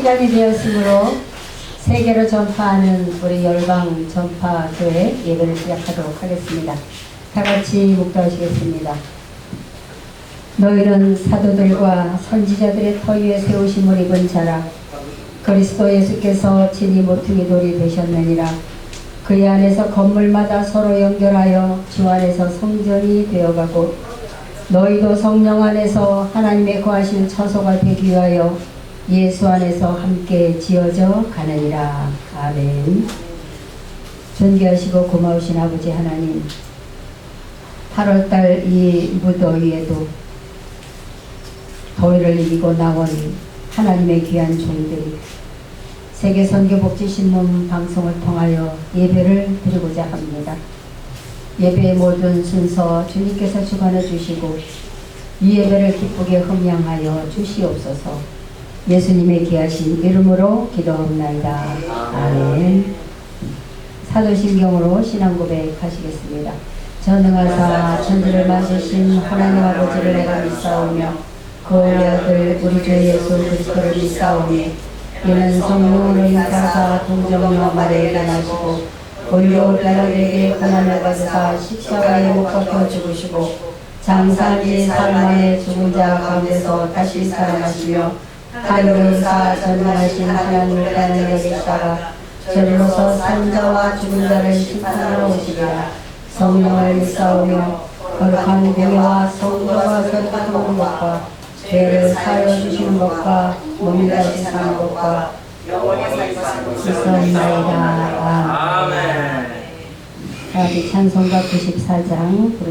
시간이 되었으므로 세계로 전파하는 우리 열방 전파교회 예배를 시작하도록 하겠습니다. 다 같이 묵도하시겠습니다. 너희는 사도들과 선지자들의 터 위에 세우심을 입은 자라 그리스도 예수께서 진이 모퉁이 돌이 되셨느니라 그의 안에서 건물마다 서로 연결하여 주 안에서 성전이 되어가고 너희도 성령 안에서 하나님의 거하시는 처소가 되기 위하여 예수 안에서 함께 지어져 가느니라 아멘 존귀하시고 고마우신 아버지 하나님 8월달 이 무더위에도 더위를 이기고 나온 하나님의 귀한 종들이 세계 선교복지 신문 방송을 통하여 예배를 드리고자 합니다. 예배의 모든 순서 주님께서 주관해 주시고 이 예배를 기쁘게 흠양하여 주시옵소서. 예수님의 귀하신 이름으로 기도합나이다. 아멘. 사도신경으로 신앙 고백하시겠습니다. 전능하사 천지를 만드신 하나님 아버지를 내가 믿사오며 그 원래 아들 우리 주 예수 그리스도를 믿사오니 이는 성령으로 인하사 동정녀 마리에게 나시고 본료 베라에게 고난을 받으사 십자가에 못 박혀 죽으시고 장사지 사람의 죽은 자 가운데서 다시 살아나시며 하늘에서 전능하신 하나님을 따르는 여기다가 저리로서 산 자와 죽은 자를 심판하러 오시리라 성령을 믿사오며 거룩한 공예와 성도가 서로하는 것과 죄를 사하여 주시는 것과 몸이 다시 사는 것과 있사옵나이다. 아멘. 다시 찬송가 94장 부르시